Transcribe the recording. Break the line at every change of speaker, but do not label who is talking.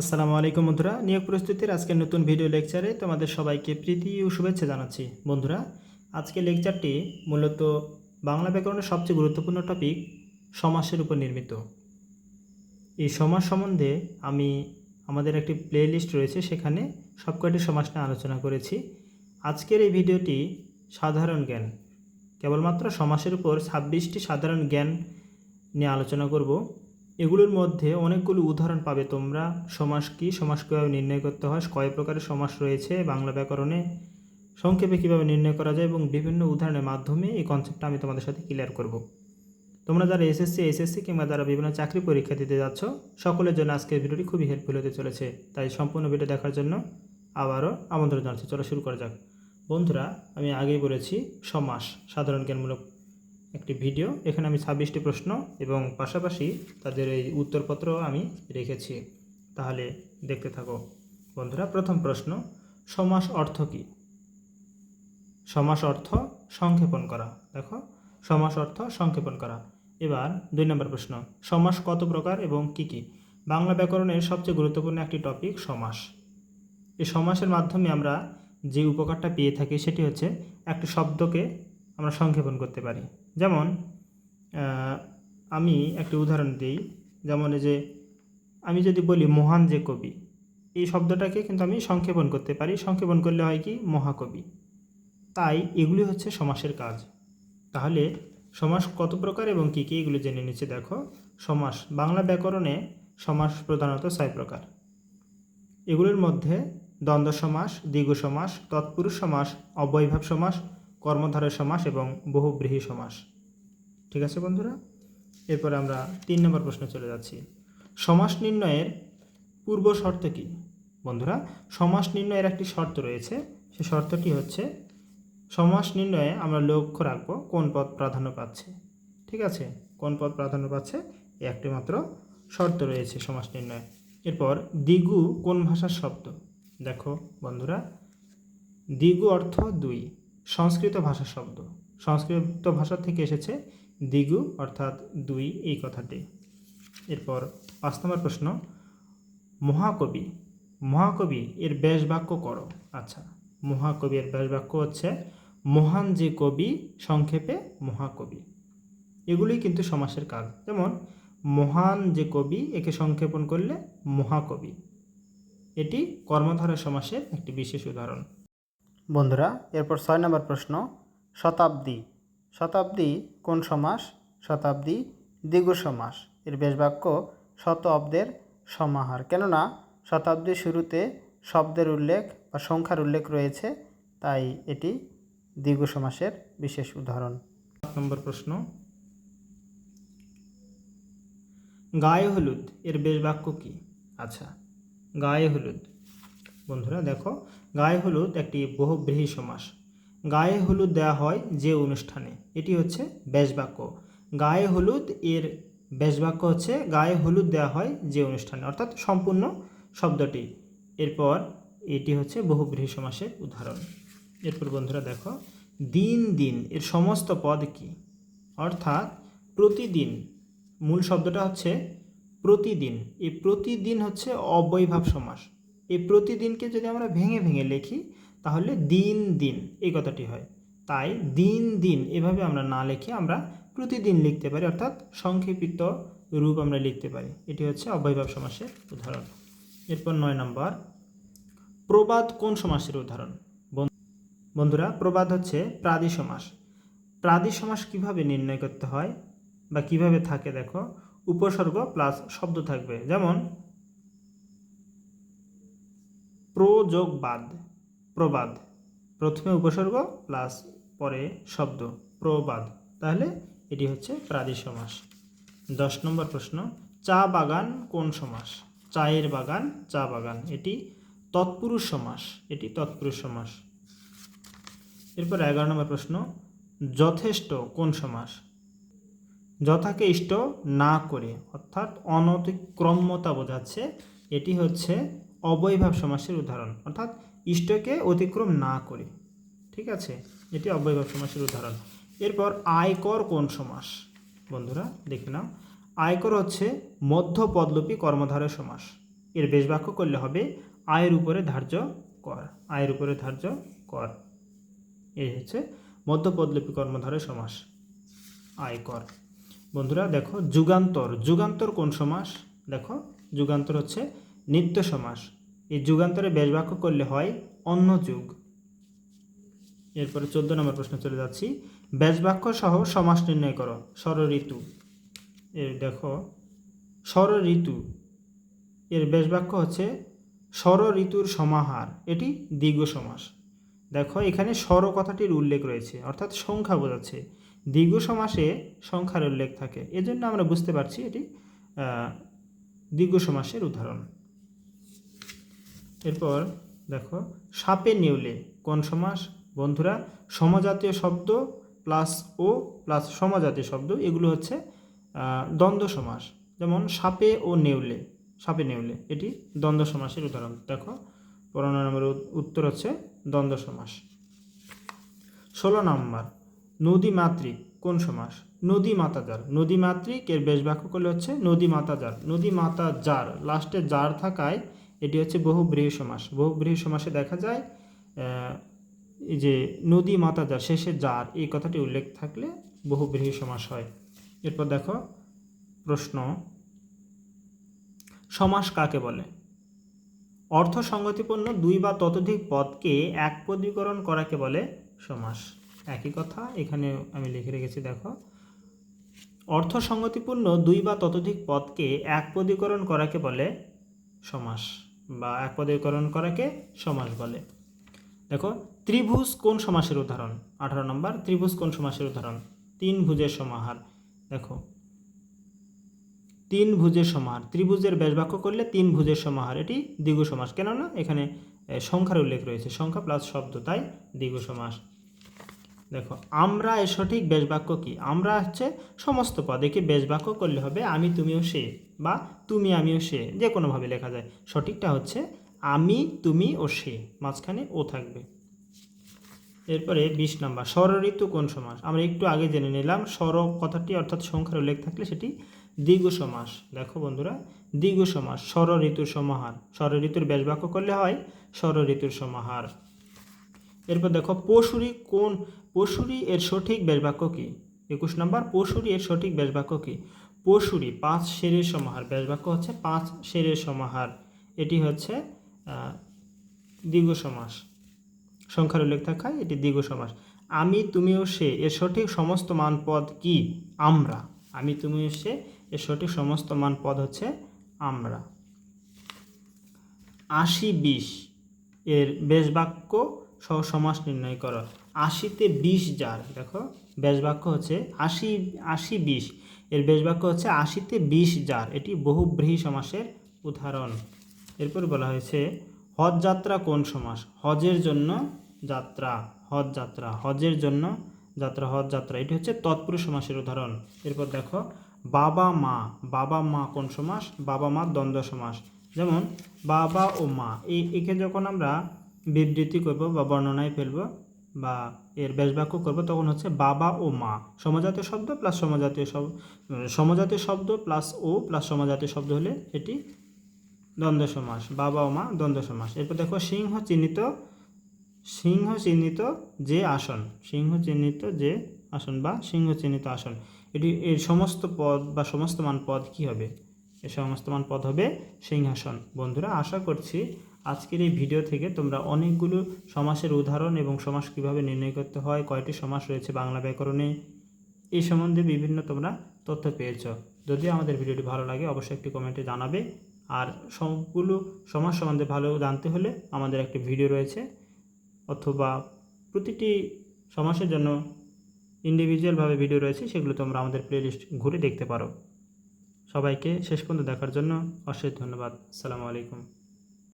আসসালামু আলাইকুম বন্ধুরা, নিয়োগ প্রস্তুতির আজকের নতুন ভিডিও লেকচারে তোমাদের সবাইকে প্রীতি ও শুভেচ্ছা জানাচ্ছি। বন্ধুরা আজকে লেকচারটি মূলত বাংলা ব্যাকরণের সবচেয়ে গুরুত্বপূর্ণ টপিক সমাসের উপর নির্মিত। এই সমাস সম্বন্ধে আমি আমাদের একটি প্লে লিস্ট রয়েছে, সেখানে সবকটি সমাস নিয়ে আলোচনা করেছি। আজকের এই ভিডিওটি সাধারণ জ্ঞান, কেবলমাত্র সমাসের উপর ছাব্বিশটি সাধারণ জ্ঞান নিয়ে আলোচনা করব। এগুলোর মধ্যে অনেকগুলো উদাহরণ পাবে তোমরা। সমাস কি? সমাস কীভাবে নির্ণয় করতে হয়? কয় প্রকারের সমাস রয়েছে? বাংলা ব্যাকরণে সংক্ষেপে কীভাবে নির্ণয় করা যায় এবং বিভিন্ন উদাহরণের মাধ্যমে এই কনসেপ্টটা আমি তোমাদের সাথে ক্লিয়ার করব। তোমরা যারা এসএসসি এসএসসি কিংবা যারা বিভিন্ন চাকরি পরীক্ষা দিতে যাচ্ছ, সকলের জন্য আজকের ভিডিওটি খুবই হেল্পফুল হতে চলেছে। তাই সম্পূর্ণ ভিডিও দেখার জন্য আবারও আমন্ত্রণ জানাচ্ছি। চলো শুরু করা যাক। বন্ধুরা, আমি আগেই বলেছি, সমাস সাধারণ জ্ঞানমূলক একটি ভিডিও। এখানে আমি ছাব্বিশটি প্রশ্ন এবং পাশাপাশি তাদের এই উত্তরপত্র আমি রেখেছি। তাহলে দেখতে থাকো। বন্ধুরা, প্রথম প্রশ্ন, সমাস অর্থ কী? সমাস অর্থ সংক্ষেপণ করা। দেখো, সমাস অর্থ সংক্ষেপণ করা। এবার দুই নম্বর প্রশ্ন, সমাস কত প্রকার এবং কি কি? বাংলা ব্যাকরণের সবচেয়ে গুরুত্বপূর্ণ একটি টপিক সমাস। এই সমাসের মাধ্যমে আমরা যে উপকারটা পেয়ে থাকি সেটি হচ্ছে, একটি শব্দকে আমরা সংক্ষেপণ করতে পারি। যেমন আমি একটি উদাহরণ দিই। যেমন যে, আমি যদি বলি মহান যে কবি, এই শব্দটাকে কিন্তু আমি সংক্ষেপণ করতে পারি। সংক্ষেপণ করলে হয় কি? মহাকবি। তাই এগুলি হচ্ছে সমাসের কাজ। তাহলে সমাস কত প্রকার এবং কী কী? এগুলো জেনে নিচ্ছে, দেখো। সমাস, বাংলা ব্যাকরণে সমাস প্রধানত ছয় প্রকার। এগুলোর মধ্যে দ্বন্দ্ব সমাস দ্বিগু সমাস, তৎপুরুষ সমাস, অবৈভাব সমাস কর্মধারয় সমাস এবং বহুব্রীহী সমাস। ঠিক আছে বন্ধুরা? এরপর আমরা তিন নম্বর প্রশ্নে চলে যাচ্ছি। সমাস নির্ণয়ের পূর্ব শর্ত কি? বন্ধুরা, সমাস নির্ণয়ের একটি শর্ত রয়েছে। সে শর্তটি হচ্ছে, সমাস নির্ণয়ে আমরা লক্ষ্য রাখব কোন পদ প্রাধান্য পাচ্ছে। ঠিক আছে? কোন পদ প্রাধান্য পাচ্ছে? এই একটি মাত্র শর্ত রয়েছে সমাস নির্ণয়ে। এরপর দ্বিগু কোন ভাষার শব্দ? দেখো বন্ধুরা দ্বিগু অর্থ দুই। সংস্কৃত ভাষার শব্দ। সংস্কৃত ভাষা থেকে এসেছে দ্বিগু অর্থাৎ দুই, এই কথাটি। এরপর পাঁচ নম্বর প্রশ্ন, মহাকবি মহাকবি এর ব্যাস বাক্য করো। আচ্ছা মহাকবি এর ব্যাস বাক্য হচ্ছে, মহান যে কবি, সংক্ষেপে মহাকবি। এগুলি কিন্তু সমাসের কাজ যেমন, মহান যে কবি, একে সংক্ষেপণ করলে মহাকবি। এটি কর্মধারা সমাসের একটি বিশেষ উদাহরণ। বন্ধুরা, এরপর ছয় নম্বর প্রশ্ন, শতাব্দী। শতাব্দী কোন সমাস? শতাব্দী দ্বিগু সমাস। এর বেশ বাক্য, শত অব্দের সমাহার। কেননা, শতাব্দীর শুরুতে শব্দের উল্লেখ বা সংখ্যার উল্লেখ রয়েছে, তাই এটি দ্বিগু সমাসের বিশেষ উদাহরণ। সাত নম্বর প্রশ্ন, গায়ে হলুদ, এর বেশ বাক্য কি? আচ্ছা গায়ে হলুদ। বন্ধুরা দেখো, গায়ে হলুদ একটি বহুব্রীহী সমাস। গায়ে হলুদ দেওয়া হয় যে অনুষ্ঠানে, এটি হচ্ছে ব্যাসবাক্য গায়ে হলুদ এর ব্যাসবাক্য হচ্ছে, গায়ে হলুদ দেওয়া হয় যে অনুষ্ঠানে, অর্থাৎ সম্পূর্ণ শব্দটি। এরপর এটি হচ্ছে বহুব্রীহী সমাসের উদাহরণ। এরপর বন্ধুরা দেখো, দিন দিন এর সমস্ত পদ কি? অর্থাৎ প্রতিদিন, মূল শব্দটা হচ্ছে প্রতিদিন। এই প্রতিদিন হচ্ছে অবৈভাব সমাস। এই প্রতিদিনকে যদি আমরা ভেঙে ভেঙে লিখি, তাহলে দিন দিন এই কথাটি হয়। তাই দিন দিন এভাবে আমরা না লিখে আমরা প্রতিদিন লিখতে পারি, অর্থাৎ সংক্ষেপিত রূপ আমরা লিখতে পারি। এটি হচ্ছে অবৈভাব সমাসের উদাহরণ। এরপর নয় নম্বর, প্রবাদ কোন সমাসের উদাহরণ? বন- বন্ধুরা, প্রবাদ হচ্ছে প্রাদি সমাস। প্রাদি সমাস কীভাবে নির্ণয় করতে হয় বা কীভাবে থাকে দেখো, উপসর্গ প্লাস শব্দ থাকবে। যেমন প্রযোগবাদ, প্রবাদ। প্রথমে উপসর্গ প্লাস পরে শব্দ, প্রবাদ। তাহলে এটি হচ্ছে প্রাদি সমাস। দশ নম্বর প্রশ্ন, চা বাগান কোন সমাস? চায়ের বাগান, চা বাগান। এটি তৎপুরুষ সমাস, এটি তৎপুরুষ সমাস। এরপর এগারো নম্বর প্রশ্ন, যথেষ্ট কোন সমাস? যথাকে ইষ্ট না করে, অর্থাৎ অনতিক্রম্যতা বোঝাচ্ছে, এটি হচ্ছে অবৈভাব সমাসের উদাহরণ। অর্থাৎ ইষ্টকে অতিক্রম না করে। ঠিক আছে? এটি অবৈভাব সমাসের উদাহরণ। এরপর আয়কর কোন সমাস? বন্ধুরা, দেখে নাও। আয়কর হচ্ছে মধ্য পদলোপী কর্মধারয় সমাস। এর বেশ বাক্য করলে হবে আয়ের উপরে ধার্য কর, আয়ের উপরে ধার্য কর। এই হচ্ছে মধ্যপদলিপি কর্মধারয় সমাস আয় কর বন্ধুরা, দেখো, যুগান্তর। যুগান্তর কোন সমাস? দেখো, যুগান্তর হচ্ছে নিত্য সমাস। এই যুগান্তরে বেশ বাক্য করলে হয় অন্য যুগ। এরপরে চোদ্দ নম্বর প্রশ্ন চলে যাচ্ছি। ব্যাস বাক্য সহ সমাস নির্ণয় করো। স্বর ঋতু এর দেখো স্বর ঋতু এর বেশ বাক্য হচ্ছে স্বর ঋতুর সমাহার। এটি দ্বিগ সমাস। দেখো, এখানে স্বর কথাটির উল্লেখ রয়েছে, অর্থাৎ সংখ্যা বোঝাচ্ছে। দ্বিগ সমাসে সংখ্যার উল্লেখ থাকে। এজন্য আমরা বুঝতে পারছি এটি দ্বিগ সমাসের উদাহরণ। এরপর দেখো, সাপে নেউলে, কোন সমাস? বন্ধুরা, সমজাতীয় শব্দ প্লাস ও প্লাস সমজাতীয় শব্দ, এগুলো হচ্ছে দ্বন্দ্ব সমাস। যেমন সাপে ও নেউলে, সাপে নেউলে, এটি দ্বন্দ্ব সমাসের উদাহরণ। দেখো পনেরো নম্বর উত্তর হচ্ছে দ্বন্দ্ব সমাস। ষোলো নম্বর, নদী মাতৃক কোন সমাস? নদী মাতা যার নদী মাতৃক এর বেশ বাক্য করলে হচ্ছে নদী মাতা যার নদী মাতা যার লাস্টে যার থাকায় এটি হচ্ছে বহুব্রীহি সমাস বহুব্রীহি সমাসে দেখা যায় এই যে নদী মাতা যার শেষে যার, এই কথাটি উল্লেখ থাকলে বহুব্রীহি সমাস হয়। এরপর দেখো, প্রশ্ন, সমাস কাকে বলে? অর্থ সংগতিপূর্ণ দুই বা ততোধিক পদকে এক পদীকরণ করাকে বলে সমাস। একই কথা, এখানে আমি লিখে রেখেছি, দেখো। অর্থ সংগতিপূর্ণ দুই বা ততোধিক পদকে এক পদীকরণ করাকে বলে সমাস। বা এক পদীকরণ করাকে সমাস বলে। দেখো, ত্রিভুজ কোন সমাসের উদাহরণ? আঠারো নম্বর, ত্রিভুজ কোন সমাসের উদাহরণ? তিন ভুজের সমাহার। দেখো, তিন ভুজের সমাহার। ত্রিভুজের ব্যাস বাক্য করলে তিন ভুজের সমাহার। এটি দ্বিগু সমাস। কেননা এখানে সংখ্যার উল্লেখ রয়েছে। সংখ্যা প্লাস শব্দ, তাই দ্বিগু সমাস। দেখো, আমরা এ সঠিক বেশ বাক্য কি? আমরা হচ্ছে সমস্ত পদ একে বেশ বাক্য করলে হবে আমি তুমিও সে বা তুমি আমিও সে যে কোনোভাবে লেখা যায়। সঠিকটা হচ্ছে আমি, তুমি ও সে, মাঝখানে ও থাকবে। এরপরে বিশ নাম্বার ঋতু কোন সমাস? আমরা একটু আগে জেনে নিলাম, স্বর কথাটি অর্থাৎ সংখ্যার উল্লেখ থাকলে সেটি দ্বিগু সমাস। দেখো বন্ধুরা, দ্বিগু সমাস ঋতুর সমাহার। ঋতুর বাক্য করলে হয় ঋতুর সমাহার। এরপর দেখো পশুরি কোন পশুরি এর সঠিক বেশ বাক্য কি? একুশ নম্বর পশুরি এর সঠিক বেশ বাক্য কি? পশুরি পাঁচ শেরের সমাহার বেশ বাক্য হচ্ছে পাঁচ শেরের সমাহার। এটি হচ্ছে দ্বিগু সমাস। সংখ্যার উল্লেখ থাকায় এটি দ্বিগু সমাস। আমি, তুমিও, সে, এর সঠিক সমস্ত মান পদ কি? আমরা। আমি, তুমিও, সে, এর সঠিক সমস্ত মান পদ হচ্ছে আমরা। আশি বিশ এর বেশ বাক্য সহ সমাস নির্ণয় করো। আশিতে বিশ যার, দেখো বেশ বাক্য হচ্ছে আশি আশি বিশ। এর বেশ বাক্য হচ্ছে আশিতে বিশ যার, এটি বহুব্রীহি সমাসের উদাহরণ। এরপর বলা হয়েছে, হজ যাত্রা কোন সমাস? হজের জন্য যাত্রা, হজ যাত্রা, হজের জন্য যাত্রা, হজ যাত্রা। এটি হচ্ছে তৎপুরুষ সমাসের উদাহরণ। এরপর দেখো, বাবা মা বাবা মা কোন সমাস? বাবা মা দ্বন্দ্ব সমাস। যেমন, বাবা ও মা। এই, একে যখন আমরা বিবৃতি করব বা বর্ণনায় ফেলব বা এর বেশ বাক্য করব, তখন হচ্ছে বাবা ও মা। সমজাতীয় শব্দ প্লাস সমজাতীয় শব্দ সমজাতীয় শব্দ প্লাস ও প্লাস সমজাতীয় শব্দ হলে এটি দ্বন্দ্ব সমাস, বাবা ও মা দ্বন্দ্ব সমাস। এরপর দেখো, সিংহ চিহ্নিত সিংহ চিহ্নিত যে আসন, সিংহ চিহ্নিত যে আসন বা সিংহ চিহ্নিত আসন, এটি, এর সমস্ত পদ বা সমস্ত মান পদ কি হবে? এ সমস্ত মান পদ হবে সিংহাসন। বন্ধুরা, আশা করছি আজকের এই ভিডিও থেকে তোমরা অনেকগুলো সমাসের উদাহরণ এবং সমাস কীভাবে নির্ণয় করতে হয়, কয়টি সমাস রয়েছে বাংলা ব্যাকরণে এই সম্বন্ধে বিভিন্ন তোমরা তথ্য পেয়েছ। যদি আমাদের ভিডিওটি ভালো লাগে, অবশ্যই একটি কমেন্টে জানাবে। আর সবগুলো সমাজ সম্বন্ধে ভালো জানতে হলে আমাদের একটি ভিডিও রয়েছে, অথবা প্রতিটি সমাসের জন্য ইন্ডিভিজুয়ালভাবে ভিডিও রয়েছে, সেগুলো তোমরা আমাদের প্লেলিস্ট ঘুরে দেখতে পারো। সবাইকে শেষ পর্যন্ত দেখার জন্য অশেষ ধন্যবাদ। আসসালামু আলাইকুম।